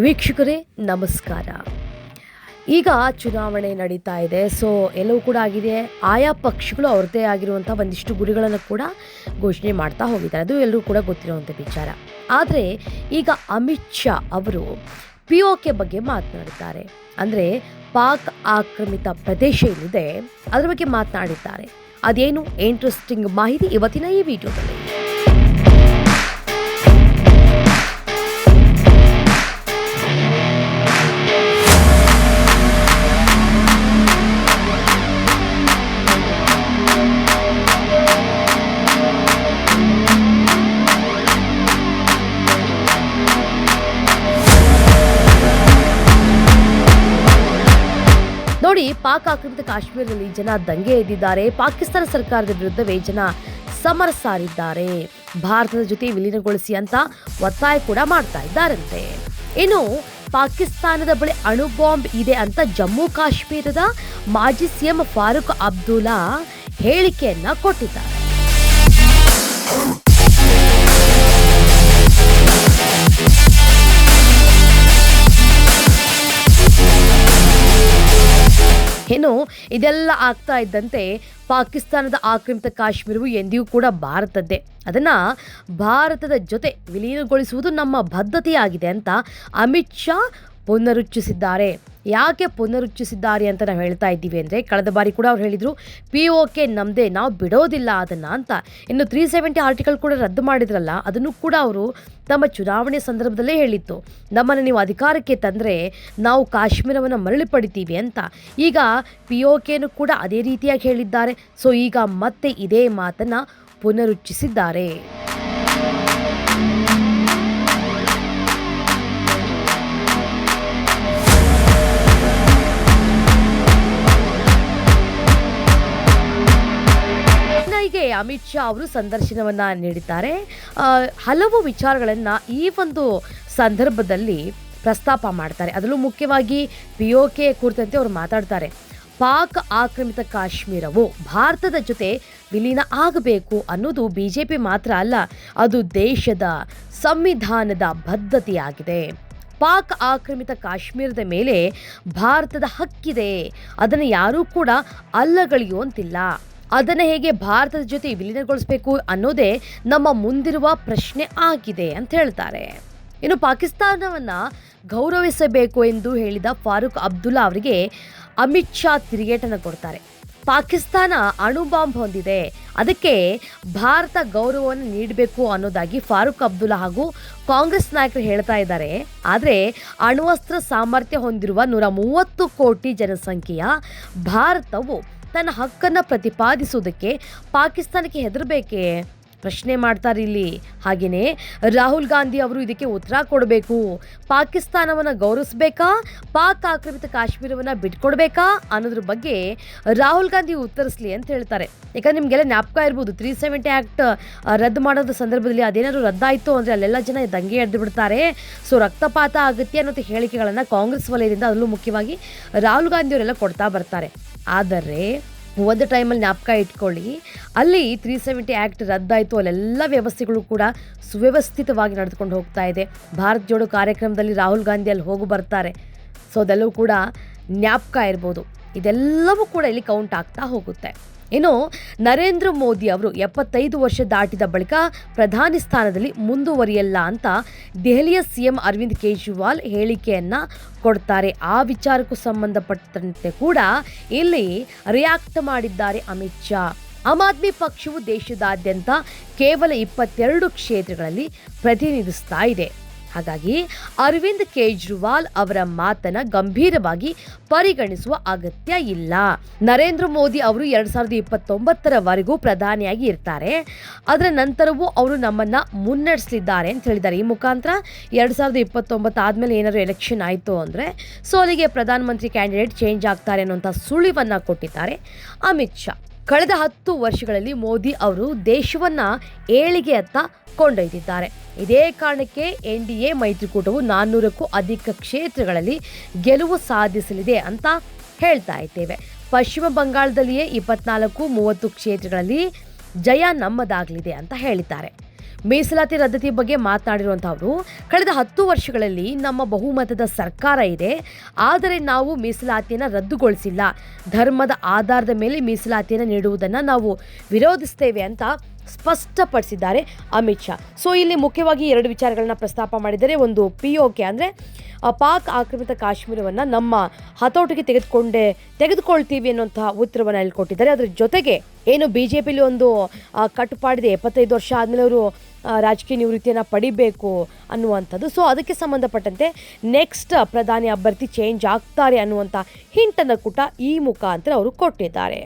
ವೀಕ್ಷಕರೇ, ನಮಸ್ಕಾರ. ಈಗ ಚುನಾವಣೆ ನಡೀತಾ ಇದೆ. ಸೊ ಎಲ್ಲವೂ ಕೂಡ ಆಗಿದೆ. ಆಯಾ ಪಕ್ಷಗಳು ಅವ್ರದ್ದೇ ಆಗಿರುವಂಥ ಒಂದಿಷ್ಟು ಗುರಿಗಳನ್ನು ಕೂಡ ಘೋಷಣೆ ಮಾಡ್ತಾ ಹೋಗಿದ್ದಾರೆ. ಅದು ಎಲ್ಲರೂ ಕೂಡ ಗೊತ್ತಿರುವಂಥ ವಿಚಾರ. ಆದರೆ, ಈಗ ಅಮಿತ್ ಶಾ ಅವರು ಪಿ ಒ ಕೆ ಬಗ್ಗೆ ಮಾತನಾಡಿದ್ದಾರೆ. ಅಂದರೆ, ಪಾಕ್ ಆಕ್ರಮಿತ ಪ್ರದೇಶ ಏನಿದೆ ಅದರ ಬಗ್ಗೆ ಮಾತನಾಡಿದ್ದಾರೆ. ಅದೇನು ಇಂಟ್ರೆಸ್ಟಿಂಗ್ ಮಾಹಿತಿ ಇವತ್ತಿನ ಈ ವಿಡಿಯೋದಲ್ಲಿ. ಪಾಕ್ ಆಕ್ರಮಿತ ಕಾಶ್ಮೀರದಲ್ಲಿ ಜನ ದಂಗೆ ಎದ್ದಿದ್ದಾರೆ. ಪಾಕಿಸ್ತಾನ ಸರ್ಕಾರದ ವಿರುದ್ಧವೇ ಜನ ಸಮರ ಸಾರಿದ್ದಾರೆ. ಭಾರತದ ಜೊತೆ ವಿಲೀನಗೊಳಿಸಿ ಅಂತ ಒತ್ತಾಯ ಕೂಡ ಮಾಡ್ತಾ ಇದ್ದಾರಂತೆ. ಇನ್ನು ಪಾಕಿಸ್ತಾನದ ಬಳಿ ಅಣು ಬಾಂಬ್ ಇದೆ ಅಂತ ಜಮ್ಮು ಕಾಶ್ಮೀರದ ಮಾಜಿ ಸಿಎಂ ಫಾರೂಕ್ ಅಬ್ದುಲ್ಲಾ ಹೇಳಿಕೆಯನ್ನ ಕೊಟ್ಟಿದ್ದಾರೆ. ಏನು ಇದೆಲ್ಲ ಆಗ್ತಾ ಇದ್ದಂತೆ ಪಾಕಿಸ್ತಾನದ ಆಕ್ರಮಿತ ಕಾಶ್ಮೀರವು ಎಂದಿಗೂ ಕೂಡ ಭಾರತದ್ದೇ ಅದನ್ನು ಭಾರತದ ಜೊತೆ ವಿಲೀನಗೊಳಿಸುವುದು ನಮ್ಮ ಬದ್ಧತೆಯಾಗಿದೆ ಅಂತ ಅಮಿತ್ ಶಾ ಪುನರುಚ್ಚಿಸಿದ್ದಾರೆ ಯಾಕೆ ಪುನರುಚ್ಚಿಸಿದ್ದಾರೆ ಅಂತ ನಾವು ಹೇಳ್ತಾ ಇದ್ದೀವಿ ಅಂದರೆ ಕಳೆದ ಬಾರಿ ಕೂಡ ಅವ್ರು ಹೇಳಿದರು, ಪಿ ಒ ಕೆ ನಮ್ಮದೇ ನಾವು ಬಿಡೋದಿಲ್ಲ ಅದನ್ನು ಅಂತ. ಇನ್ನು ತ್ರೀ ಸೆವೆಂಟಿ ಆರ್ಟಿಕಲ್ ಕೂಡ ರದ್ದು ಮಾಡಿದ್ರಲ್ಲ, ಅದನ್ನು ಕೂಡ ಅವರು ತಮ್ಮ ಚುನಾವಣೆ ಸಂದರ್ಭದಲ್ಲೇ ಹೇಳಿತ್ತು. ನಮ್ಮನ್ನು ನೀವು ಅಧಿಕಾರಕ್ಕೆ ತಂದರೆ ನಾವು ಕಾಶ್ಮೀರವನ್ನು ಮರಳಿ ಪಡಿತೀವಿ ಅಂತ. ಈಗ ಪಿ ಒ ಕೂಡ ಅದೇ ರೀತಿಯಾಗಿ ಹೇಳಿದ್ದಾರೆ. ಸೊ ಈಗ ಮತ್ತೆ ಇದೇ ಮಾತನ್ನು ಪುನರುಚ್ಚಿಸಿದ್ದಾರೆ ಅಮಿತ್ ಶಾ ಅವರು ಸಂದರ್ಶನವನ್ನ ನೀಡಿದ್ದಾರೆ. ಹಲವು ವಿಚಾರಗಳನ್ನು ಈ ಒಂದು ಸಂದರ್ಭದಲ್ಲಿ ಪ್ರಸ್ತಾಪ ಮಾಡ್ತಾರೆ. ಅದರಲ್ಲೂ ಮುಖ್ಯವಾಗಿ ಪಿ ಒ ಕೆ ಕುರಿತಂತೆ ಅವರು ಮಾತಾಡ್ತಾರೆ. ಪಾಕ್ ಆಕ್ರಮಿತ ಕಾಶ್ಮೀರವು ಭಾರತದ ಜೊತೆ ವಿಲೀನ ಆಗಬೇಕು ಅನ್ನೋದು ಬಿ ಜೆ ಪಿ ಮಾತ್ರ ಅಲ್ಲ, ಅದು ದೇಶದ ಸಂವಿಧಾನದ ಬದ್ಧತೆಯಾಗಿದೆ. ಪಾಕ್ ಆಕ್ರಮಿತ ಕಾಶ್ಮೀರದ ಮೇಲೆ ಭಾರತದ ಹಕ್ಕಿದೆ. ಅದನ್ನು ಯಾರೂ ಕೂಡ ಅಲ್ಲಗಳೆಯುವಂತಿಲ್ಲ ಅದನ್ನು ಹೇಗೆ ಭಾರತದ ಜೊತೆ ವಿಲೀನಗೊಳಿಸಬೇಕು ಅನ್ನೋದೇ ನಮ್ಮ ಮುಂದಿರುವ ಪ್ರಶ್ನೆ ಆಗಿದೆ ಅಂತ ಹೇಳ್ತಾರೆ. ಇನ್ನು ಪಾಕಿಸ್ತಾನವನ್ನು ಗೌರವಿಸಬೇಕು ಎಂದು ಹೇಳಿದ ಫಾರೂಕ್ ಅಬ್ದುಲ್ಲಾ ಅವರಿಗೆ ಅಮಿತ್ ಶಾ ತಿರುಗೇಟನ್ನು ಕೊಡ್ತಾರೆ. ಪಾಕಿಸ್ತಾನ ಅಣು ಬಾಂಬ್ ಹೊಂದಿದೆ. ಅದಕ್ಕೆ ಭಾರತ ಗೌರವವನ್ನು ನೀಡಬೇಕು ಅನ್ನೋದಾಗಿ ಫಾರೂಕ್ ಅಬ್ದುಲ್ಲಾ ಹಾಗೂ ಕಾಂಗ್ರೆಸ್ ನಾಯಕರು ಹೇಳ್ತಾ ಇದ್ದಾರೆ. ಆದರೆ ಅಣ್ವಸ್ತ್ರ ಸಾಮರ್ಥ್ಯ ಹೊಂದಿರುವ ನೂರ ಮೂವತ್ತು ಕೋಟಿ ಜನಸಂಖ್ಯೆಯ ಭಾರತವು ತನ್ನ ಹಕ್ಕನ್ನು ಪ್ರತಿಪಾದಿಸುವುದಕ್ಕೆ ಪಾಕಿಸ್ತಾನಕ್ಕೆ ಹೆದರಬೇಕೇ? ಪ್ರಶ್ನೆ ಮಾಡ್ತಾರೆ ಇಲ್ಲಿ. ಹಾಗೆಯೇ ರಾಹುಲ್ ಗಾಂಧಿ ಅವರು ಇದಕ್ಕೆ ಉತ್ತರ ಕೊಡಬೇಕು. ಪಾಕಿಸ್ತಾನವನ್ನು ಗೌರವಿಸಬೇಕಾ? ಪಾಕ್ ಆಕ್ರಮಿತ ಕಾಶ್ಮೀರವನ್ನು ಬಿಟ್ಕೊಡ್ಬೇಕಾ? ಅನ್ನೋದ್ರ ಬಗ್ಗೆ ರಾಹುಲ್ ಗಾಂಧಿ ಉತ್ತರಿಸಲಿ ಅಂತ ಹೇಳ್ತಾರೆ. ಯಾಕಂದ್ರೆ ನಿಮಗೆಲ್ಲ ಜ್ಞಾಪಕ ಇರ್ಬೋದು ತ್ರೀ ಸೆವೆಂಟಿ ಆ್ಯಕ್ಟ್ ರದ್ದು ಮಾಡೋದ ಸಂದರ್ಭದಲ್ಲಿ ಅದೇನಾದ್ರು ರದ್ದಾಯಿತು ಅಂದರೆ ಅಲ್ಲೆಲ್ಲ ಜನ ದಂಗೆ ಎಡ್ದು ಬಿಡ್ತಾರೆ. ಸೊ ರಕ್ತಪಾತ ಆಗುತ್ತೆ ಅನ್ನೋ ಹೇಳಿಕೆಗಳನ್ನು ಕಾಂಗ್ರೆಸ್ ವಲಯದಿಂದ ಅದರಲ್ಲೂ ಮುಖ್ಯವಾಗಿ ರಾಹುಲ್ ಗಾಂಧಿಯವರೆಲ್ಲ ಕೊಡ್ತಾ ಬರ್ತಾರೆ. ಆದರೆ ಒಂದು ಟೈಮಲ್ಲಿ ಜ್ಞಾಪಕ ಇಟ್ಕೊಳ್ಳಿ, ಅಲ್ಲಿ ತ್ರೀ ಸೆವೆಂಟಿ ಆ್ಯಕ್ಟ್ ರದ್ದಾಯಿತು, ಅಲ್ಲೆಲ್ಲ ವ್ಯವಸ್ಥೆಗಳು ಕೂಡ ಸುವ್ಯವಸ್ಥಿತವಾಗಿ ನಡೆದುಕೊಂಡು ಹೋಗ್ತಾ ಇದೆ. ಭಾರತ್ ಜೋಡೋ ಕಾರ್ಯಕ್ರಮದಲ್ಲಿ ರಾಹುಲ್ ಗಾಂಧಿ ಅಲ್ಲಿ ಹೋಗಿ ಬರ್ತಾರೆ. ಸೊ ಅದೆಲ್ಲವೂ ಕೂಡ ಜ್ಞಾಪಕ ಇರ್ಬೋದು. ಇದೆಲ್ಲವೂ ಕೂಡ ಇಲ್ಲಿ ಕೌಂಟ್ ಆಗ್ತಾ ಹೋಗುತ್ತೆ. ಇನ್ನು ನರೇಂದ್ರ ಮೋದಿ ಅವರು ಎಪ್ಪತ್ತೈದು ವರ್ಷ ದಾಟಿದ ಬಳಿಕ ಪ್ರಧಾನಿ ಸ್ಥಾನದಲ್ಲಿ ಮುಂದುವರಿಯಲ್ಲ ಅಂತ ದೆಹಲಿಯ ಸಿಎಂ ಅರವಿಂದ್ ಕೇಜ್ರಿವಾಲ್ ಹೇಳಿಕೆಯನ್ನು ಕೊಡ್ತಾರೆ. ಆ ವಿಚಾರಕ್ಕೂ ಸಂಬಂಧಪಟ್ಟಂತೆ ಕೂಡ ಇಲ್ಲಿ ರಿಯಾಕ್ಟ್ ಮಾಡಿದ್ದಾರೆ ಅಮಿತ್ ಶಾ. ಆಮ್ ಆದ್ಮಿ ಪಕ್ಷವು ದೇಶದಾದ್ಯಂತ ಕೇವಲ ಇಪ್ಪತ್ತೆರಡು ಕ್ಷೇತ್ರಗಳಲ್ಲಿ ಪ್ರತಿನಿಧಿಸ್ತಾ ಇದೆ. ಹಾಗಾಗಿ ಅರವಿಂದ್ ಕೇಜ್ರಿವಾಲ್ ಅವರ ಮಾತನ್ನ ಗಂಭೀರವಾಗಿ ಪರಿಗಣಿಸುವ ಅಗತ್ಯ ಇಲ್ಲ. ನರೇಂದ್ರ ಮೋದಿ ಅವರು ಎರಡ್ ಸಾವಿರದ ಇಪ್ಪತ್ತೊಂಬತ್ತರವರೆಗೂ ಪ್ರಧಾನಿಯಾಗಿ ಇರ್ತಾರೆ. ಅದರ ನಂತರವೂ ಅವರು ನಮ್ಮನ್ನ ಮುನ್ನಡೆಸಲಿದ್ದಾರೆ ಅಂತ ಹೇಳಿದ್ದಾರೆ. ಈ ಮುಖಾಂತರ ಎರಡ್ ಸಾವಿರದ ಇಪ್ಪತ್ತೊಂಬತ್ತು ಆದ್ಮೇಲೆ ಏನಾದ್ರು ಎಲೆಕ್ಷನ್ ಆಯಿತು ಅಂದರೆ ಸೋಲಿಗೆ ಪ್ರಧಾನಮಂತ್ರಿ ಕ್ಯಾಂಡಿಡೇಟ್ ಚೇಂಜ್ ಆಗ್ತಾರೆ ಅನ್ನುವಂಥ ಸುಳಿವನ್ನ ಕೊಟ್ಟಿದ್ದಾರೆ ಅಮಿತ್ ಶಾ. ಕಳೆದ ಹತ್ತು ವರ್ಷಗಳಲ್ಲಿ ಮೋದಿ ಅವರು ದೇಶವನ್ನ ಏಳಿಗೆಯತ್ತ ಕೊಂಡೊಯ್ದಿದ್ದಾರೆ. ಇದೇ ಕಾರಣಕ್ಕೆ ಎನ್ ಡಿ ಎ ಮೈತ್ರಿಕೂಟವು ನಾನ್ನೂರಕ್ಕೂ ಅಧಿಕ ಕ್ಷೇತ್ರಗಳಲ್ಲಿ ಗೆಲುವು ಸಾಧಿಸಲಿದೆ ಅಂತ ಹೇಳ್ತಾ ಇದ್ದೇವೆ. ಪಶ್ಚಿಮ ಬಂಗಾಳದಲ್ಲಿಯೇ ಇಪ್ಪತ್ನಾಲ್ಕು, ಮೂವತ್ತು ಕ್ಷೇತ್ರಗಳಲ್ಲಿ ಜಯ ನಮ್ಮದಾಗಲಿದೆ ಅಂತ ಹೇಳಿದ್ದಾರೆ. ಮೀಸಲಾತಿ ರದ್ದತಿ ಬಗ್ಗೆ ಮಾತನಾಡಿರುವಂಥವರು ಕಳೆದ ಹತ್ತು ವರ್ಷಗಳಲ್ಲಿ ನಮ್ಮ ಬಹುಮತದ ಸರ್ಕಾರ ಇದೆ, ಆದರೆ ನಾವು ಮೀಸಲಾತಿಯನ್ನು ರದ್ದುಗೊಳಿಸಿಲ್ಲ. ಧರ್ಮದ ಆಧಾರದ ಮೇಲೆ ಮೀಸಲಾತಿಯನ್ನು ನೀಡುವುದನ್ನು ನಾವು ವಿರೋಧಿಸ್ತೇವೆ ಅಂತ ಸ್ಪಷ್ಟಪಡಿಸಿದ್ದಾರೆ ಅಮಿತ್ ಶಾ. ಸೊ ಇಲ್ಲಿ ಮುಖ್ಯವಾಗಿ ಎರಡು ವಿಚಾರಗಳನ್ನ ಪ್ರಸ್ತಾಪ ಮಾಡಿದರೆ, ಒಂದು ಪಿ ಒ ಕೆ ಅಂದರೆ ಪಾಕ್ ಆಕ್ರಮಿತ ಕಾಶ್ಮೀರವನ್ನು ನಮ್ಮ ಹತೋಟಿಗೆ ತೆಗೆದುಕೊಂಡೇ, ತೆಗೆದುಕೊಳ್ತೀವಿ ಅನ್ನುವಂತಹ ಉತ್ತರವನ್ನು ಇಲ್ಲಿ ಕೊಟ್ಟಿದ್ದಾರೆ. ಅದರ ಜೊತೆಗೆ ಏನು ಬಿ ಜೆ ಪಿಲಿ ಒಂದು ಕಟ್ಟುಪಾಡಿದೆ, ಎಪ್ಪತ್ತೈದು ವರ್ಷ ಆದಮೇಲೆ ಅವರು ರಾಜಕೀಯ ನಿವೃತ್ತಿಯನ್ನು ಪಡಿಬೇಕು ಅನ್ನುವಂಥದ್ದು. ಸೊ ಅದಕ್ಕೆ ಸಂಬಂಧಪಟ್ಟಂತೆ ನೆಕ್ಸ್ಟ್ ಪ್ರಧಾನಿ ಅಭ್ಯರ್ಥಿ ಚೇಂಜ್ ಆಗ್ತಾರೆ ಅನ್ನುವಂಥ ಹಿಂಟನ್ನು ಕೂಟ ಈ ಮುಖಾಂತರ ಅವರು ಕೊಟ್ಟಿದ್ದಾರೆ.